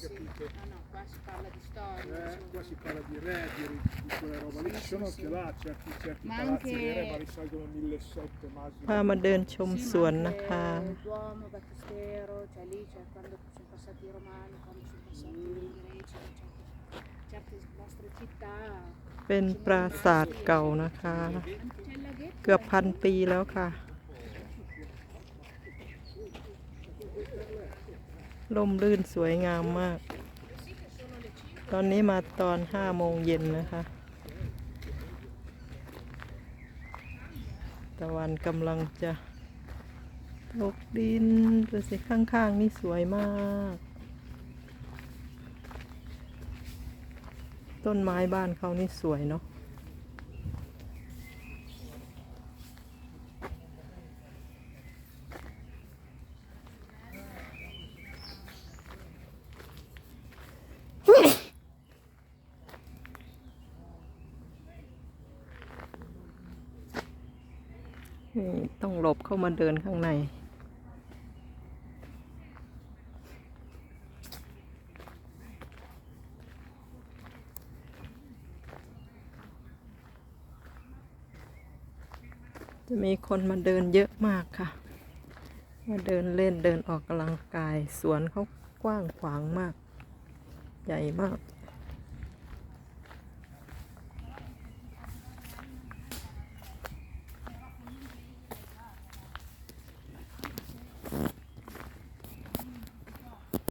capito? No, no, qua si parla di storia. Eh, qua si parla di re, di, di quella roba lì. Ci sono anche là, certi, certi Ma palazzi anche... di re, ma risalgono al 1700 massimo. พามาเดินชมสวนนะคะ Duomo, Battistero, cioè lì, cioè quando sono passati i romani, quando sono passati i greci, certe, certe nostre città. เป็นปราสาทเก่านะคะ เกือบพันปีแล้วค่ะร่มรื่นสวยงามมาก ตอนนี้มาตอนห้าโมงเย็นนะคะ ตะวันกำลังจะ ตกดินดูสิข้างๆนี่สวยมาก ต้นไม้บ้านเขานี่สวยเนาะต้องหลบเข้ามาเดินข้างใน จะมีคนมาเดินเยอะมากค่ะ มาเดินเล่นเดินออกกำลังกาย สวนเขากว้างขวางมากใหญ่มาก